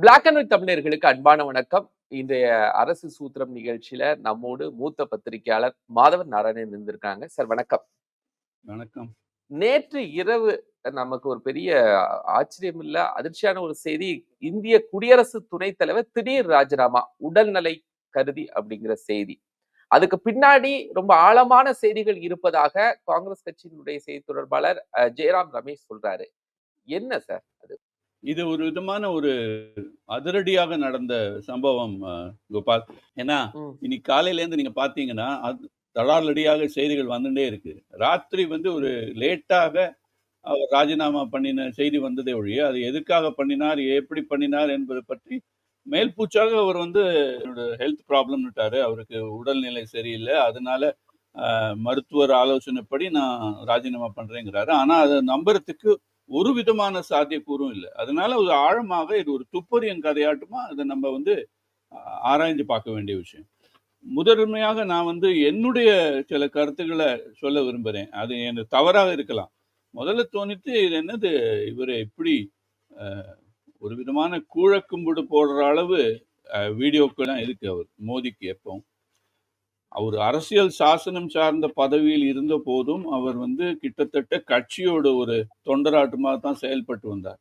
Black and white தமிழர்களுக்கு அன்பான வணக்கம். இன்றைய அரசு சூத்திரம் நிகழ்ச்சியில நம்மோடு மூத்த பத்திரிகையாளர் மாதவன் நாராயணன் இருந்திருக்காங்க. சார் வணக்கம். வணக்கம். நேற்று இரவு நமக்கு ஒரு பெரிய ஆச்சரியம் இல்ல அதிர்ச்சியான ஒரு செய்தி. இந்திய குடியரசு துணைத் தலைவர் திடீர் ராஜினாமா உடல்நலை கருதி அப்படிங்கிற செய்தி. அதுக்கு பின்னாடி ரொம்ப ஆழமான செய்திகள் இருப்பதாக காங்கிரஸ் கட்சியினுடைய செய்தி தொடர்பாளர் ஜெயராம் ரமேஷ் சொல்றாரு. என்ன சார்? இது ஒரு விதமான ஒரு அதிரடியாக நடந்த சம்பவம் கோபால். ஏன்னா. இன்னைக்கு காலையில இருந்து நீங்க பாத்தீங்கன்னா தடாலடியாக செய்திகள் வந்துட்டே இருக்கு. ராத்திரி வந்து ஒரு லேட்டாக அவர் ராஜினாமா பண்ணின செய்தி வந்ததே ஒழிய அது எதுக்காக பண்ணினார் எப்படி பண்ணினார் என்பது பற்றி மேல்பூச்சாக அவர் வந்து ஹெல்த் ப்ராப்ளம்னுட்டாரு அவருக்கு உடல்நிலை சரியில்லை. அதனால மருத்துவர் ஆலோசனைப்படி நான் ராஜினாமா பண்றேங்கிறாரு. ஆனா அதை நம்புறதுக்கு ஒரு விதமான சாத்தியக்கூறும் இல்லை. அதனால ஒரு ஆழமாக இது ஒரு துப்பறியும் கதையாட்டுமா? அதை நம்ம வந்து ஆராய்ந்து பார்க்க வேண்டிய விஷயம். முதன்மையாக நான் வந்து என்னுடைய சில கருத்துக்களை சொல்ல விரும்புகிறேன் அது எனக்கு தவறாக இருக்கலாம். முதல்ல தோணித்து இது என்னது? இவர் இப்படி ஒரு விதமான கூழக்கும்பிடு போடுற அளவு வீடியோக்கெல்லாம் இருக்கு அவர் மோதிக்கு எப்போ அவர் அரசியல் சாசனம் சார்ந்த பதவியில் இருந்த போதும் அவர் வந்து கிட்டத்தட்ட கட்சியோட ஒரு தொண்டராட்டமாக தான் செயல்பட்டு வந்தார்.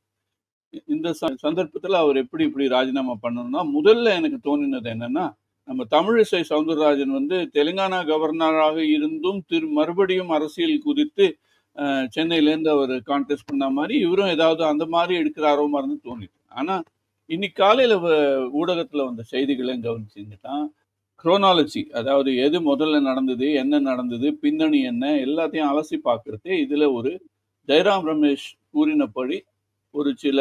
இந்த ச- சந்தர்ப்பத்தில் அவர் எப்படி இப்படி ராஜினாமா பண்ணணும்னா முதல்ல எனக்கு தோணினது என்னன்னா நம்ம தமிழிசை சவுந்தரராஜன் வந்து தெலுங்கானா கவர்னராக இருந்தும் திரு மறுபடியும் அரசியல் குதித்து சென்னையிலேருந்து அவர் கான்டெஸ்ட் பண்ண மாதிரி இவரும் ஏதாவது அந்த மாதிரி எடுக்கிறாரோ மாதிரி தோணிட்டு. ஆனால் இன்னைக்கு காலையில் ஊடகத்தில் வந்த செய்திகளை கவனிச்சிங்கன்னா குரோனாலஜி அதாவது எது முதல்ல நடந்தது என்ன நடந்தது பின்னணி என்ன எல்லாத்தையும் அலசி பார்க்கறது இதில் ஒரு ஜெயராம் ரமேஷ் கூறினபடி ஒரு சில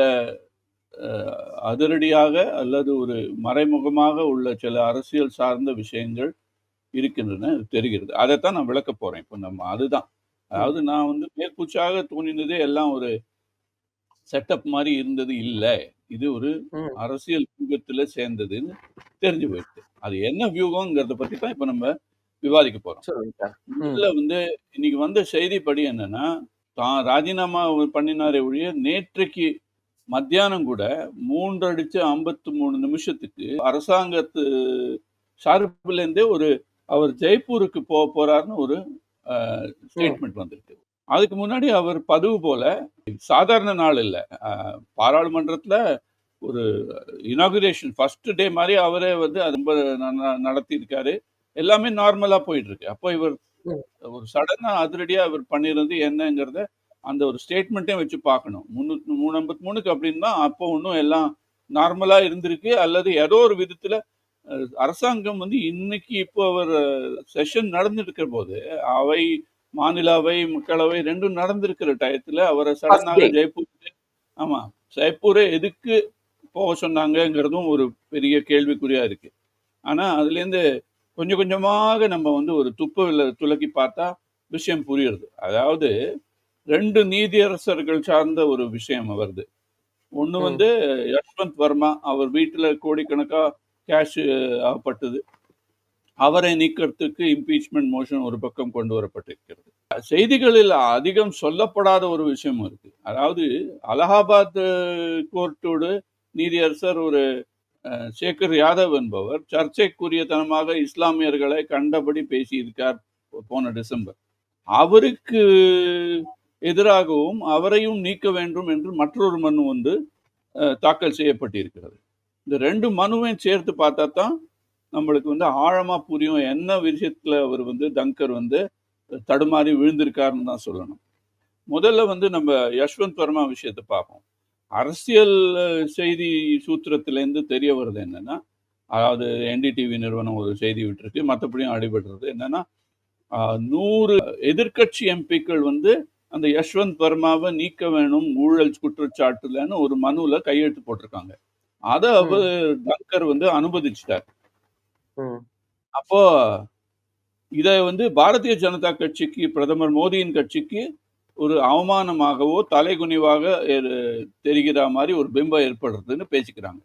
அதிரடியாக அல்லது ஒரு மறைமுகமாக உள்ள சில அரசியல் சார்ந்த விஷயங்கள் இருக்கின்றன தெரிகிறது. அதைத்தான் நான் விளக்க போறேன். இப்போ நம்ம அதுதான். அதாவது நான் வந்து மேற்பூச்சாக தோணினதே எல்லாம் ஒரு செட்டப் மாதிரி இருந்தது இல்லை. இது ஒரு. அரசியல் வியூகத்துல சேர்ந்ததுன்னு தெரிஞ்சு போயிடுது அது என்ன வியூகங்கிறத பத்தி தான் இப்போ நம்ம விவாதிக்க போறோம். சொல்லுங்க சார். ம். முதல்ல வந்து இன்னைக்கு வந்த செய்திப்படி என்னன்னா தான் ராஜினாமா பண்ணினாரே ஒழிய நேற்றைக்கு மத்தியானம் கூட மூன்று அடிச்சு ஐம்பத்து மூணு நிமிஷத்துக்கு அரசாங்கத்து சார்பிலேருந்தே ஒரு அவர் ஜெய்ப்பூருக்கு போக போறாருன்னு ஒரு ஸ்டேட்மெண்ட் வந்திருக்கு. அதுக்கு முன்னாடி அவர் பதவு போல சாதாரண நாள் இல்லை. பாராளுமன்றத்தில் ஒரு இனாகுரேஷன் ஃபர்ஸ்ட் டே மாதிரி அவரே வந்து அது ரொம்ப நடத்தியிருக்காரு எல்லாமே நார்மலாக போயிட்டு இருக்கு அப்போ இவர். ஒரு சடனாக அதிரடியாக இவர் பண்ணியிருந்தது என்னங்கிறத அந்த ஒரு ஸ்டேட்மெண்ட்டே வச்சு பார்க்கணும் முந்நூற்றி மூணு ஐம்பத்தி மூணுக்கு அப்படின்னா அப்போ இன்னும் எல்லாம் நார்மலாக இருந்திருக்கு அல்லது ஏதோ ஒரு விதத்தில் அரசாங்கம் வந்து இன்னைக்கு இப்போ அவர் செஷன் நடந்துட்டு போது அவை மாநில அவை மக்களவை ரெண்டும் நடந்திருக்கிற டயத்தில் அவரை சடனாக. ஜெய்ப்பூர் ஆமாம் ஜெய்ப்பூரை எதுக்கு போக சொன்னாங்கங்கிறதும் ஒரு பெரிய கேள்விக்குறியா இருக்கு. ஆனா அதுலேருந்து கொஞ்சம் கொஞ்சமாக நம்ம வந்து ஒரு துப்ப துலக்கி பார்த்தா விஷயம் புரியுறது. அதாவது ரெண்டு நீதியரசர்கள் சார்ந்த ஒரு விஷயம் வருது. ஒன்று. வந்து யஷ்வந்த் வர்மா அவர் வீட்டில் கோடிக்கணக்கா கேஷ் ஆகப்பட்டது. அவரை நீக்கிறதுக்கு இம்பீச்மெண்ட் மோஷன் ஒரு பக்கம் கொண்டு வரப்பட்டிருக்கிறது. செய்திகளில் அதிகம் சொல்லப்படாத ஒரு விஷயம் இருக்கு. அதாவது அலகாபாத் கோர்ட்டோடு நீதியரசர் ஒரு அஹ், சேகர் யாதவ் என்பவர் சர்ச்சைக்குரியத்தனமாக இஸ்லாமியர்களை கண்டபடி பேசியிருக்கார் போன டிசம்பர். அவருக்கு எதிராகவும் அவரையும் நீக்க வேண்டும் என்று மற்றொரு மனு வந்து அஹ், தாக்கல் செய்யப்பட்டிருக்கிறது. இந்த ரெண்டு மனுவையும் சேர்த்து பார்த்தா தான் நம்மளுக்கு வந்து ஆழமா புரியும் என்ன விஷயத்துல அவர் வந்து தங்கர் வந்து தடுமாறி விழுந்திருக்காருன்னு தான் சொல்லணும். முதல்ல வந்து நம்ம யஷ்வந்த் வர்மா விஷயத்தை பார்ப்போம். அரசியல் செய்தி சூத்திரத்திலேருந்து தெரிய வருது என்னன்னா அதாவது என்டிடிவி நிறுவனம் ஒரு செய்தி விட்டுருக்கு மற்றபடியும் அடிபடுறது என்னன்னா நூறு எதிர்க்கட்சி எம்பிக்கள் வந்து அந்த யஷ்வந்த் வர்மாவை நீக்க வேணும் ஊழல் குற்றச்சாட்டுலன்னு ஒரு மனுவில் கையெழுத்து போட்டிருக்காங்க. அதை அவர் டங்கர் வந்து அனுமதிச்சிட்டார். அப்போ இதை வந்து பாரதிய ஜனதா கட்சிக்கு பிரதமர் மோடியின் கட்சிக்கு ஒரு அவமானமாகவோ தலைகுனிவாக தெரிகிற மாதிரி ஒரு பிம்பம் ஏற்படுறதுன்னு பேசிக்கிறாங்க.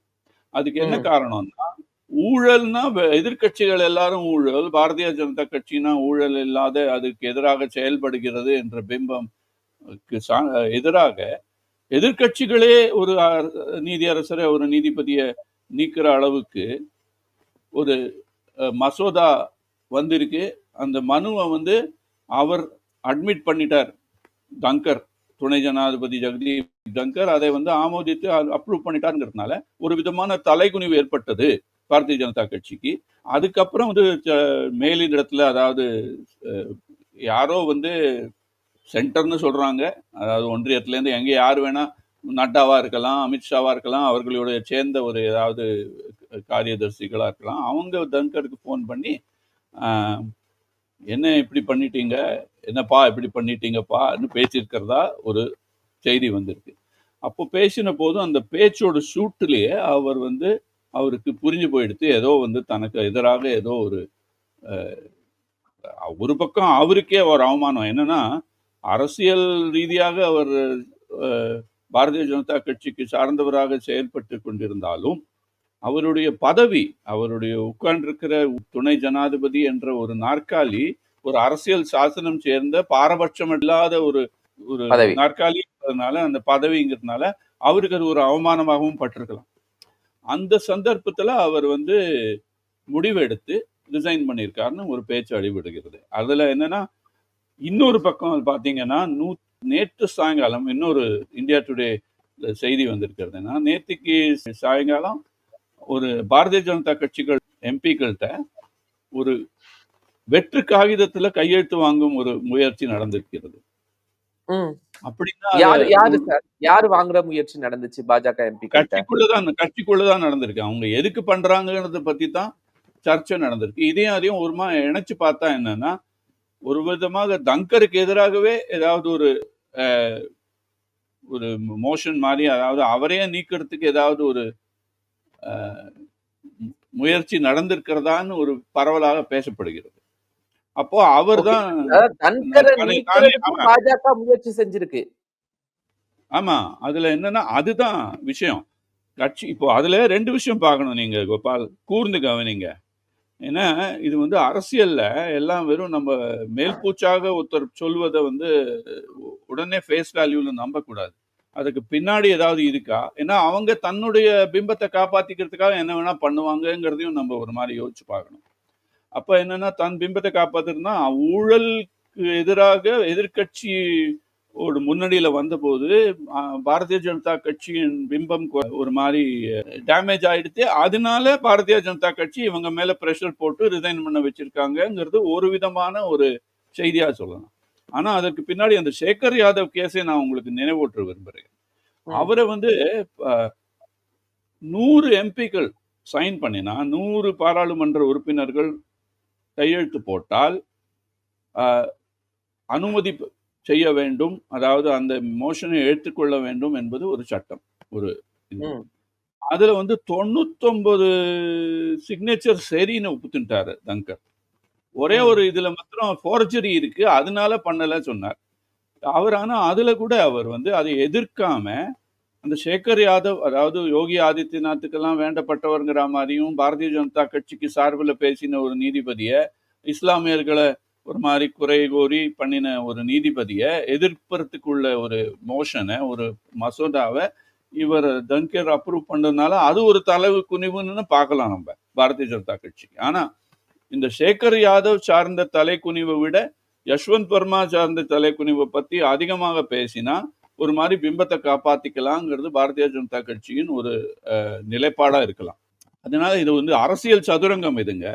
அதுக்கு என்ன. காரணம்னா ஊழல்னா எதிர்க்கட்சிகள் எல்லாரும் ஊழல் பாரதிய ஜனதா கட்சினா ஊழல் இல்லாத அதுக்கு எதிராக செயல்படுகிறது என்ற பிம்பம் எதிராக எதிர்க்கட்சிகளே ஒரு நீதியரசரை ஒரு நீதிபதியை நீக்கிற அளவுக்கு ஒரு மசோதா வந்திருக்கு. அந்த மனுவை வந்து அவர் அட்மிட் பண்ணிட்டார். தங்கர் துணை ஜனாதிபதி ஜெகதீப் தங்கர் அதை வந்து ஆமோதித்து அப்ரூவ் பண்ணிட்டாருங்கிறதுனால ஒரு விதமான தலைகுனிவு ஏற்பட்டது பாரதிய ஜனதா கட்சிக்கு. அதுக்கப்புறம் வந்து மேலிடத்துல அதாவது யாரோ வந்து சென்டர்னு சொல்றாங்க. அதாவது ஒன்றியத்திலேருந்து எங்கே யார் வேணா நட்டாவா இருக்கலாம் அமித்ஷாவா இருக்கலாம் அவர்களுடைய சேர்ந்த ஒரு ஏதாவது காரியதர்சிகளா இருக்கலாம். அவங்க தங்கருக்கு ஃபோன் பண்ணி என்ன இப்படி பண்ணிட்டீங்க? என்னப்பா இப்படி பண்ணிட்டீங்கப்பான்னு பேசியிருக்கிறதா ஒரு செய்தி வந்திருக்கு. அப்போ பேசின போதும் அந்த பேச்சோட சூட்டிலேயே அவர் வந்து அவருக்கு புரிஞ்சு போயிடுத்து ஏதோ வந்து தனக்கு எதிராக ஏதோ ஒரு ஒரு பக்கம் அவருக்கே ஒரு அவமானம். என்னன்னா அரசியல் ரீதியாக அவர் பாரதிய ஜனதா கட்சிக்கு சார்ந்தவராக செயல்பட்டு கொண்டிருந்தாலும் அவருடைய பதவி அவருடைய உட்கார்ந்திருக்கிற துணை ஜனாதிபதி என்ற ஒரு நாற்காலி ஒரு அரசியல் சாசனம் சேர்ந்த பாரபட்சம் இல்லாத ஒரு ஒரு. நாற்காலிங்கிறதுனால அந்த பதவிங்கிறதுனால அவருக்கு அது ஒரு அவமானமாகவும் பட்டிருக்கலாம் அந்த சந்தர்ப்பத்துல அவர் வந்து முடிவெடுத்து ரிசைன் பண்ணியிருக்காருன்னு ஒரு பேச்சு அடிபடுகிறது அதுல என்னன்னா இன்னொரு பக்கம் பாத்தீங்கன்னா நூ நேற்று சாயங்காலம் இன்னொரு இந்தியா டுடே செய்தி வந்திருக்கிறதுனா நேற்றுக்கு சாயங்காலம் ஒரு பாரதிய ஜனதா கட்சிகள் எம்பிக்கள்கிட்ட ஒரு வெற்று காகிதத்துல கையெழுத்து வாங்கும் ஒரு முயற்சி நடந்திருக்கிறது. அப்படின்னா யாரு வாங்குற முயற்சி நடந்துச்சு பாஜக எம்பி கட்சிக்குள்ளதான் கட்சிக்குள்ளதான் நடந்திருக்கு. அவங்க எதுக்கு பண்றாங்கன்றத பத்தி தான் சர்ச்சை நடந்திருக்கு. இதையும் அதையும் ஒருமா இணைச்சு பார்த்தா என்னன்னா ஒரு விதமாக தங்கருக்கு எதிராகவே ஏதாவது ஒரு ஒரு மோஷன் மாதிரி அதாவது அவரையே நீக்கிறதுக்கு ஏதாவது ஒரு முயற்சி நடந்திருக்கிறதான்னு ஒரு பரவலாக பேசப்படுகிறது. அப்போ அவர் தான். பாஜக முயற்சி செஞ்சிருக்கு. ஆமா. அதுல என்னன்னா அதுதான் விஷயம். கட்சி இப்போ அதுல ரெண்டு விஷயம் பார்க்கணும் நீங்க கோபால். கூர்ந்து கவனிங்க. ஏன்னா இது வந்து அரசியல்ல எல்லாம் வெறும் நம்ம மேல்பூச்சாக ஒருத்தர் சொல்வதை வந்து உடனே ஃபேஸ் வேல்யூல நம்பக்கூடாது. அதுக்கு பின்னாடி ஏதாவது இருக்கா? ஏன்னா அவங்க தன்னுடைய பிம்பத்தை காப்பாத்திக்கிறதுக்காக என்ன வேணா பண்ணுவாங்கங்கிறதையும் நம்ம ஒரு மாதிரி யோசிச்சு பார்க்கணும். அப்ப என்னன்னா தன் பிம்பத்தை காப்பாத்துறதுனா ஊழலுக்கு எதிராக எதிர்க்கட்சி ஒரு முன்னணியில வந்தபோது பாரதிய ஜனதா கட்சியின் பிம்பம் ஒரு மாதிரி டேமேஜ் ஆயிடுத்து அதனால பாரதிய ஜனதா கட்சி இவங்க மேல பிரஷர் போட்டு ரிசைன் பண்ண வச்சிருக்காங்கங்கிறது ஒரு விதமான ஒரு செய்தியா சொல்லலாம் ஆனா அதற்கு பின்னாடி அந்த சேகர் யாதவ் கேஸை நான் உங்களுக்கு நினைவூட்ட விரும்புறேன் ம். அவரை வந்து நூறு எம்பிக்கள் சைன் பண்ணினா நூறு பாராளுமன்ற உறுப்பினர்கள் கையெழுத்து போட்டால் அனுமதி செய்ய வேண்டும் அதாவது அந்த மோஷனை எடுத்துக்கொள்ள வேண்டும் என்பது ஒரு சட்டம் ஒரு. அதுல வந்து தொண்ணூத்தொன்பது சிக்னேச்சர் சரின்னு ஒப்புத்துட்டாரு தங்கர் ஒரே. ஒரு இதுல மாத்திரம் ஃபோர்ஜரி இருக்கு அதனால பண்ணல சொன்னார் அவர் ஆனா அதுல கூட அவர் வந்து அதை எதிர்க்காம அந்த சேகர் யாதவ் அதாவது யோகி ஆதித்யநாத்துக்கெல்லாம் வேண்டப்பட்டவர்ங்கிற மாதிரியும் பாரதிய ஜனதா கட்சிக்கு சார்பில் பேசின ஒரு நீதிபதியை இஸ்லாமியர்களை ஒரு மாதிரி குறை கோரி பண்ணின ஒரு நீதிபதியை எதிர்ப்பறதுக்குள்ள ஒரு மோஷனை ஒரு மசோதாவை இவர் தங்கர் அப்ரூவ் பண்ணதுனால அது ஒரு தலைவு குனிவுன்னு பார்க்கலாம் நம்ம பாரதிய ஜனதா கட்சிக்கு. ஆனா இந்த சேகர் யாதவ் சார்ந்த தலைக்குனிவை விட யஷ்வந்த் வர்மா சார்ந்த தலைக்குனிவை பத்தி அதிகமாக பேசினா ஒரு மாதிரி பிம்பத்தை காப்பாத்திக்கலாங்கிறது பாரதிய ஜனதா கட்சியின் ஒரு நிலைப்பாடாக நிலைப்பாடா இருக்கலாம். அதனால இது வந்து அரசியல் சதுரங்கம் இதுங்க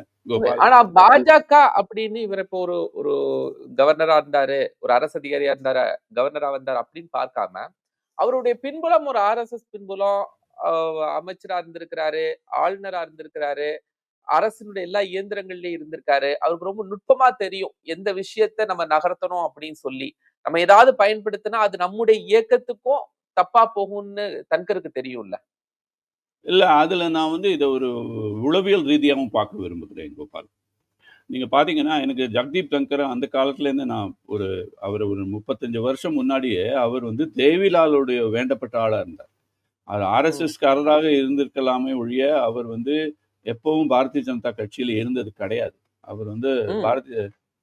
ஆனா பாஜக அப்படின்னு இவர் இப்போ ஒரு ஒரு கவர்னரா இருந்தாரு ஒரு அரசு அதிகாரியா இருந்தாரு கவர்னரா வந்தாரு அப்படின்னு பார்க்காம அவருடைய பின்புலம் ஒரு ஆர்எஸ்எஸ் பின்புலம் ஆஹ் அமைச்சரா இருந்திருக்கிறாரு ஆளுநரா இருந்திருக்கிறாரு அரசினுடைய எல்லா இயந்திரங்கள்லயும் இருந்திருக்காரு. அவருக்கு ரொம்ப நுட்பமா தெரியும் எந்த விஷயத்த நம்ம நகர்த்தணும் அப்படின்னு சொல்லி. நம்ம ஏதாவது பயன்படுத்தினா அது நம்முடைய இயக்கத்துக்கும் தப்பா போகும்னு தன்கருக்கு தெரியும்ல. இல்ல அதுல நான் வந்து இதை ஒரு உளவியல் ரீதியாகவும் பார்க்க விரும்புகிறேன் கோபால். நீங்க பாத்தீங்கன்னா எனக்கு ஜக்தீப் தங்கர் அந்த காலத்துல இருந்து நான் ஒரு அவர் ஒரு முப்பத்தஞ்சு வருஷம் முன்னாடியே அவர் வந்து தேவிலாலுடைய வேண்டப்பட்ட ஆளா இருந்தார். அவர் ஆர்எஸ்எஸ் காரராக இருந்திருக்கலாமே ஒழிய அவர் வந்து எப்பவும் பாரதிய ஜனதா கட்சியில இருந்தது கிடையாது. அவர் வந்து. பாரதிய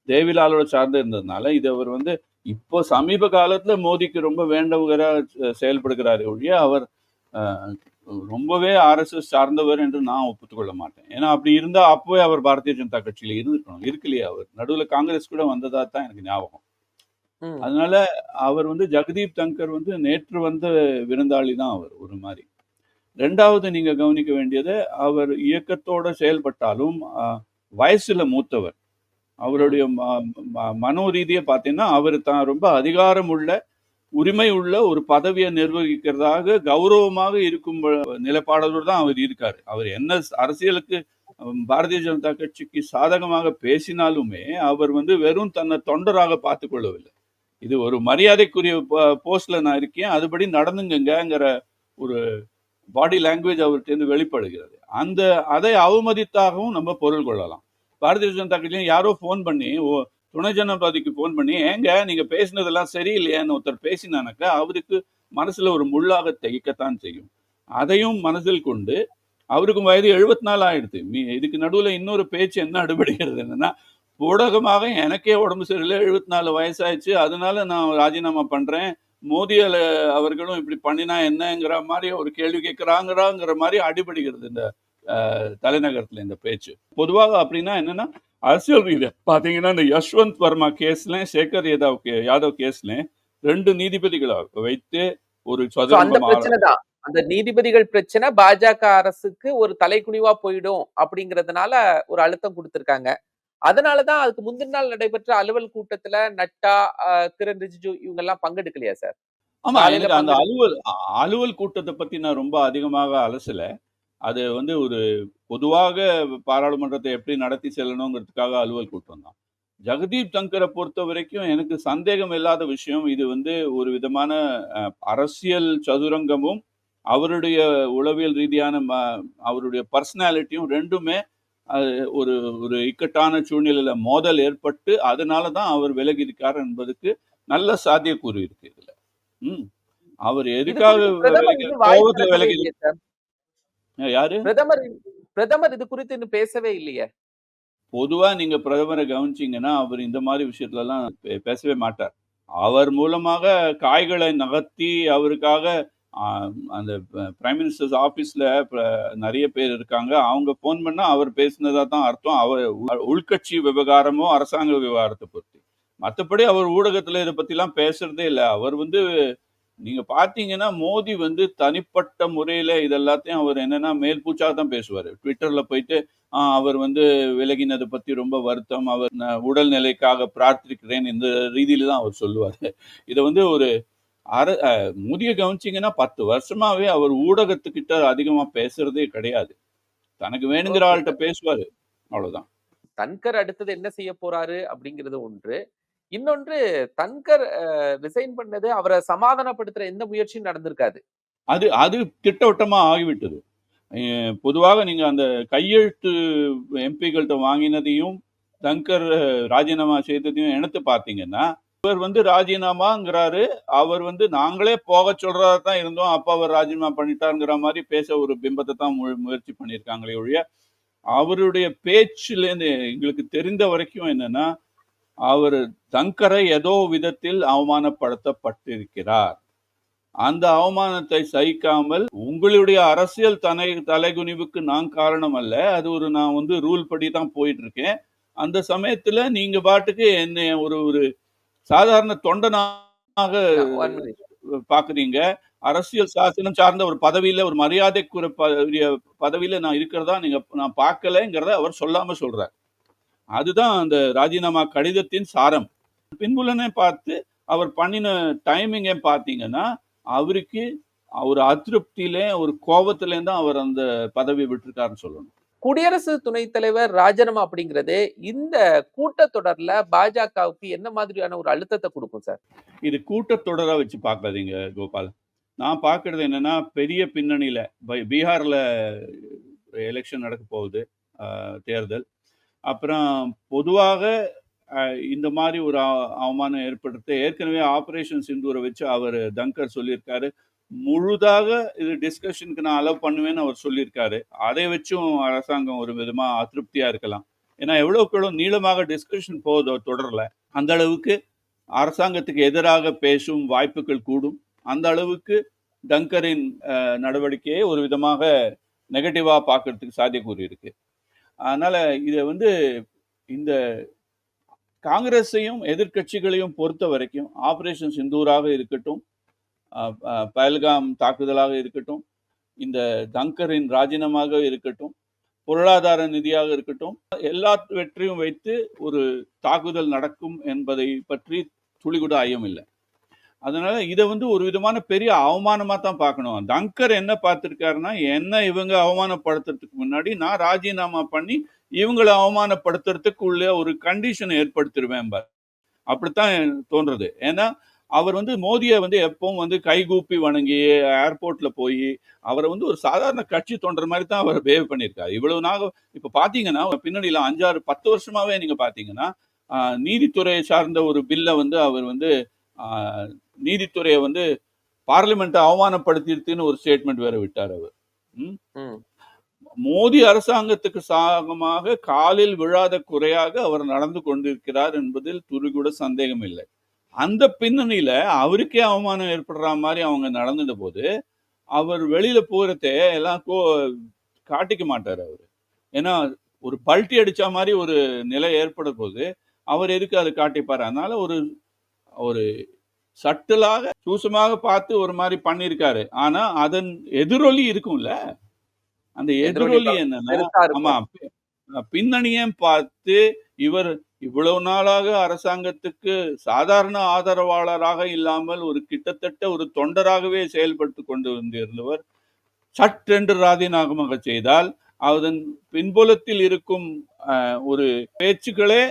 தேவிலாலோட சார்ந்து இருந்ததுனால இது அவர் வந்து இப்போ சமீப காலத்துல மோடிக்கு ரொம்ப வேண்டவரா செ- செயல்படுகிறாரே ஒழிய அவர் ரொம்பவே ஆர்எஸ்எஸ் சார்ந்தவர் என்று நான் ஒப்புத்துக்கொள்ள மாட்டேன். ஏன்னா அப்படி இருந்தா அப்பவே அவர் பாரதிய ஜனதா கட்சியில இருந்திருக்கணும். இருக்கலையே அவர். நடுவுல காங்கிரஸ் கூட வந்ததா தான் எனக்கு ஞாபகம். அதனால அவர் வந்து ஜெகதீப் தங்கர் வந்து நேற்று வந்த விருந்தாளி தான் அவர் ஒரு மாதிரி. ரெண்டாவது நீங்க கவனிக்க வேண்டியது அவர் இயக்கத்தோட செயல்பட்டாலும் வயசுல மூத்தவர். அவருடைய மனோ ரீதியை பார்த்தீங்கன்னா அவர் தான் ரொம்ப அதிகாரம் உள்ள உரிமை உள்ள ஒரு பதவியை நிர்வகிக்கிறதாக கௌரவமாக இருக்கும் நிலப்பாடலோடு தான் அவர் இருக்கார். அவர் என்ன அரசியலுக்கு பாரதிய ஜனதா கட்சிக்கு சாதகமாக பேசினாலுமே அவர் வந்து வெறும் தன்னை தொண்டராக பார்த்து கொள்ளவில்லை. இது ஒரு மரியாதைக்குரிய போஸ்ட்ல நான் இருக்கேன். அதுபடி நடந்துங்கங்கிற ஒரு பாடி லாங்குவேஜ் அவர்கிட்ட வெளிப்படுகிறது. அந்த அதை அவமதித்தாகவும் நம்ம பொருள் கொள்ளலாம். பாரதிய ஜனதா கட்சியும் யாரோ ஃபோன் பண்ணி ஓ துணை ஜனாதிபதிக்கு ஃபோன் பண்ணி ஏங்க நீங்க பேசினதெல்லாம் சரியில்லையான்னு ஒருத்தர் பேசினானாக்கா அவருக்கு மனசுல ஒரு முள்ளாக தைக்கத்தான் செய்யும். அதையும் மனசில் கொண்டு அவருக்கும் வயது எழுபத்தி நாலு ஆயிடுது. மீ இதுக்கு நடுவில் இன்னொரு பேச்சு என்ன அடுபடுகிறது என்னன்னா ஊடகமாக எனக்கே உடம்பு சரியில்லை எழுபத்தி நாலு வயசாயிடுச்சு. அதனால நான் ராஜினாமா பண்றேன். மோதி அவர்களும் இப்படி பண்ணினா என்னங்கிற மாதிரி ஒரு கேள்வி கேட்குறாங்கிறாங்கிற மாதிரி அடிபடுகிறது இந்த தலைநகரத்தில் தலைநகரத்துல இந்த பேச்சு. பொதுவாக அப்படின்னா என்னன்னா அரசியல் ரீதியா பாத்தீங்கன்னா இந்த யஷ்வந்த் வர்மா கேஸ்ல சேகர் யாதவ் யாதவ் கேஸ்ல ரெண்டு நீதிபதிகளை வைத்து ஒரு அந்த நீதிபதிகள் பிரச்சனை பாஜக அரசுக்கு ஒரு தலைக்குனிவா போயிடும் அப்படிங்கறதுனால ஒரு அழுத்தம் கொடுத்திருக்காங்க. அதனாலதான் அதுக்கு முந்தின நாள் நடைபெற்ற அலுவல் கூட்டத்துல நட்டா கிரண் ரிஜிஜு இவங்க எல்லாம் பங்கெடுக்கலையா சார்? ஆமா அந்த அலுவல் அலுவல் கூட்டத்தை பத்தி நான் ரொம்ப அதிகமாக அலசல. அது வந்து ஒரு பொதுவாக பாராளுமன்றத்தை எப்படி நடத்தி செல்லணுங்கிறதுக்காக அலுவல் கூட்டம் தான். ஜெகதீப் தங்கரை பொறுத்த வரைக்கும் எனக்கு சந்தேகம் இல்லாத விஷயம் இது வந்து ஒரு விதமான அரசியல் சதுரங்கமும் அவருடைய உளவியல் ரீதியான ம- அவருடைய பர்சனாலிட்டியும் ரெண்டுமே ஒரு ஒரு இக்கட்டான சூழ்நிலையில மோதல் ஏற்பட்டு அதனால தான் அவர் விலகி இருக்கார் என்பதுக்கு நல்ல சாத்தியக்கூறு இருக்கு இதுல. ம். அவர் எதுக்காக கோபத்துல விலகி யாரு? பிரதமர் பிரதமர் இது குறித்து இன்னும் பேசவே இல்லையே. பொதுவா நீங்க பிரதமரை கவனிச்சீங்கன்னா அவர் இந்த மாதிரி விஷயத்துல எல்லாம் பேசவே மாட்டார். அவர் மூலமாக காய்களை நகர்த்தி அவருக்காக அந்த பிரைம் மினிஸ்டர்ஸ் ஆபீஸ்ல நிறைய பேர் இருக்காங்க. அவங்க ஃபோன் பண்ணா அவர் பேசினதா தான் அர்த்தம். அவர் உள்- உள்கட்சி விவகாரமோ அரசாங்க விவகாரத்தை பத்தி மற்றபடி அவர் ஊடகத்துல இதை பத்திலாம் பேசுறதே இல்லை. அவர் வந்து நீங்க பாத்தீங்கன்னா மோடி வந்து தனிப்பட்ட முறையில இதெல்லாத்தையும் அவர் என்னன்னா மேல் பூச்சா தான் பேசுவார். ட்விட்டர்ல போயிட்டு ஆஹ் அவர் வந்து விலகினதை பத்தி ரொம்ப வருத்தம். அவர் உடல்நிலைக்காக பிரார்த்திக்கிறேன் இந்த ரீதியில தான் அவர் சொல்லுவார். இதை வந்து ஒரு அர முதிய கவனிச்சிங்கன்னா பத்து வருஷமாவே அவர் ஊடகத்துக்கிட்ட அதிகமா பேசுறதே கிடையாது. தனக்கு வேணுங்கிற ஆள்கிட்ட பேசுவாரு. அவ்வளவுதான். தன்கர் அடுத்தது என்ன செய்ய போறாரு அப்படிங்கிறது ஒன்று. இன்னொன்று தன்கர் ரிசைன் பண்ணது அவரை சமாதானப்படுத்துற எந்த முயற்சியும் நடந்திருக்காது. அது அது திட்டவட்டமா ஆகிவிட்டது. பொதுவாக நீங்க அந்த கையெழுத்து எம்பிகள்கிட்ட வாங்கினதையும் தங்கர் ராஜினாமா செய்ததையும் எடுத்து பார்த்தீங்கன்னா இவர் வந்து ராஜினாமாங்கிறாரு. அவர் வந்து நாங்களே போக சொல்றதா தான் இருந்தோம். அப்போ அவர் ராஜினாமா பண்ணிட்டாருங்கிற மாதிரி பேச ஒரு பிம்பத்தை தான் மு- முயற்சி பண்ணியிருக்காங்களே ஒழிய அவருடைய பேச்சுலேருந்து எங்களுக்கு தெரிந்த வரைக்கும் என்னன்னா அவர் சங்கரை ஏதோ விதத்தில் அவமானப்படுத்தப்பட்டிருக்கிறார். அந்த அவமானத்தை சகிக்காமல் உங்களுடைய அரசியல் தலை தலைகுனிவுக்கு நான் காரணம் அல்ல அது ஒரு நான் வந்து ரூல் படி தான் போயிட்டு இருக்கேன் அந்த சமயத்துல நீங்க பாட்டுக்கு என்னை ஒரு ஒரு சாதாரண தொண்டனாக பாக்குறீங்க அரசியல் சாசனம் சார்ந்த ஒரு பதவியில ஒரு மரியாதைக்குரிய பதவியில நான் இருக்கிறதா நீங்க நான் பார்க்கலங்கிறத அவர் சொல்லாம சொல்றார். அதுதான் அந்த ராஜினாமா கடிதத்தின் சாரம். பின்புலனே பார்த்து அவர் பண்ணின டைமிங்கை பார்த்தீங்கன்னா அவருக்கு ஒரு அதிருப்தியில ஒரு கோபத்திலே தான் அவர் அந்த பதவியை விட்டுருக்காருன்னு சொல்லணும். குடியரசு துணைத் தலைவர் ராஜினாமா அப்படிங்கிறது இந்த கூட்டத்தொடர்ல பாஜகவுக்கு என்ன மாதிரியான ஒரு அழுத்தத்தை கொடுக்கும் சார்? இது கூட்டத்தொடரா வச்சு பார்க்காதீங்க கோபால். நான் பார்க்கறது என்னன்னா பெரிய பின்னணியில பீகார்ல எலெக்ஷன் நடக்க போகுது தேர்தல். அப்புறம் பொதுவாக இந்த மாதிரி ஒரு அவமானம் ஏற்படுத்த ஏற்கனவே ஆப்ரேஷன் சிந்தூரை வச்சு அவர் தங்கர் சொல்லியிருக்காரு. முழுதாக இது டிஸ்கஷனுக்கு நான் அலோவ் பண்ணுவேன்னு அவர் சொல்லியிருக்காரு. அதை வச்சும் அரசாங்கம் ஒரு விதமாக அதிருப்தியாக இருக்கலாம். ஏன்னா எவ்வளோக்கு எவ்வளோ நீளமாக டிஸ்கஷன் போதோ தொடரல. அந்த அளவுக்கு அரசாங்கத்துக்கு எதிராக பேசும் வாய்ப்புகள் கூடும். அந்த அளவுக்கு டங்கரின் நடவடிக்கையை ஒரு விதமாக நெகட்டிவாக பார்க்கறதுக்கு சாத்தியக்கூறு இருக்குது அதனால் இதை வந்து இந்த காங்கிரஸையும் எதிர்க்கட்சிகளையும் பொறுத்த வரைக்கும் ஆப்ரேஷன் சிந்தூராக இருக்கட்டும் பயல்காம் தாக்குதலாக இருக்கட்டும் இந்த தங்கரின் ராஜினாமாக இருக்கட்டும் பொருளாதார நிதியாக இருக்கட்டும் எல்லாவற்றையும் வைத்து ஒரு தாக்குதல் நடக்கும் என்பதை பற்றி துளிகூட ஐயம் இல்லை அதனால இதை வந்து ஒரு விதமான பெரிய அவமானமாக தான் பார்க்கணும். தங்கர் என்ன பார்த்துருக்காருன்னா என்ன இவங்க அவமானப்படுத்துறதுக்கு முன்னாடி நான் ராஜினாமா பண்ணி இவங்களை அவமானப்படுத்துறதுக்கு உள்ள ஒரு கண்டிஷனை ஏற்படுத்திடுவேன் பார். அப்படித்தான் தோன்றது. ஏன்னா அவர் வந்து மோதியை வந்து எப்பவும் வந்து கைகூப்பி வணங்கி ஏர்போர்ட்ல போய் அவரை வந்து ஒரு சாதாரண கட்சி தொண்டர் மாதிரி தான் அவர் பிஹேவ் பண்ணியிருக்காரு. இவ்வளவு நாள் இப்போ பார்த்தீங்கன்னா பின்னணியில் அஞ்சாறு பத்து வருஷமாவே நீங்கள் பார்த்தீங்கன்னா நீதித்துறையை சார்ந்த ஒரு பில்லை வந்து அவர் வந்து நீதித்துறையை வந்து பார்லிமெண்ட்டை அவமானப்படுத்திடுதுன்னு ஒரு ஸ்டேட்மெண்ட் வேற விட்டார் அவர் ம்? ம். மோடி அரசாங்கத்துக்கு சாகமாக காலில் விழாத குறையாக அவர் நடந்து கொண்டிருக்கிறார் என்பதில் துளி கூட சந்தேகம் இல்லை அந்த பின்னணியில அவருக்கே அவமானம் ஏற்படுற மாதிரி அவங்க நடந்துட்ட போது அவர் வெளியில போறதே எல்லாம் கோ காட்டிக்க மாட்டார் அவர் ஏன்னா ஒரு பல்ட்டி அடிச்ச மாதிரி ஒரு நிலை ஏற்பட போது அவர் எதுக்கு அதை காட்டிப்பாரு அதனால ஒரு ஒரு சட்டலாக சூசமாக பார்த்து ஒரு மாதிரி பண்ணியிருக்காரு. ஆனா அதன் எதிரொலி இருக்கும்ல? அந்த எதிரொலி என்னன்னா. ஆமா பி- பின்னணியும் பார்த்து இவர் இவ்வளவு நாளாக அரசாங்கத்துக்கு சாதாரண ஆதரவாளராக இல்லாமல் ஒரு கிட்டத்தட்ட ஒரு தொண்டராகவே செயல்பட்டு கொண்டு வந்திருந்தவர் சட்டென்று ராஜினாமாக செய்தால் அதன் பின்புலத்தில் இருக்கும் ஒரு பேச்சுக்களே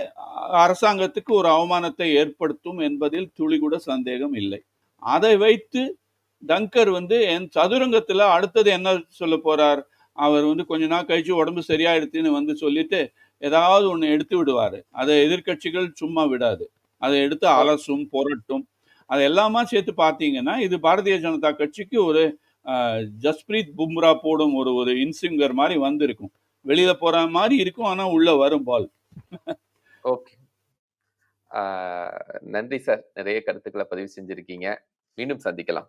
அரசாங்கத்துக்கு ஒரு அவமானத்தை ஏற்படுத்தும் என்பதில் துளி கூட சந்தேகம் இல்லை. அதை வைத்து டங்கர் வந்து என் சதுரங்கத்தில் அடுத்தது என்ன சொல்ல போறார்? அவர் வந்து கொஞ்ச நாள் கழிச்சு உடம்பு சரியாயிடுச்சுன்னு வந்து சொல்லிட்டு ஏதாவது ஒன்று எடுத்து விடுவார். அதை எதிர்க்கட்சிகள் சும்மா விடாது. அதை எடுத்து அலசும் புரட்டும். அது எல்லாமா சேர்த்து பார்த்தீங்கன்னா இது பாரதிய ஜனதா கட்சிக்கு ஒரு ஜஸ்பிரீத் பும்ரா போடும் ஒரு ஒரு இன்சிங்கர் மாதிரி வந்திருக்கும். வெளியில போற மாதிரி இருக்கும் ஆனா உள்ள வரும் பால். ஓகே. நன்றி சார். நிறைய கருத்துக்களை பதிவு செஞ்சிருக்கீங்க. மீண்டும் சந்திக்கலாம்.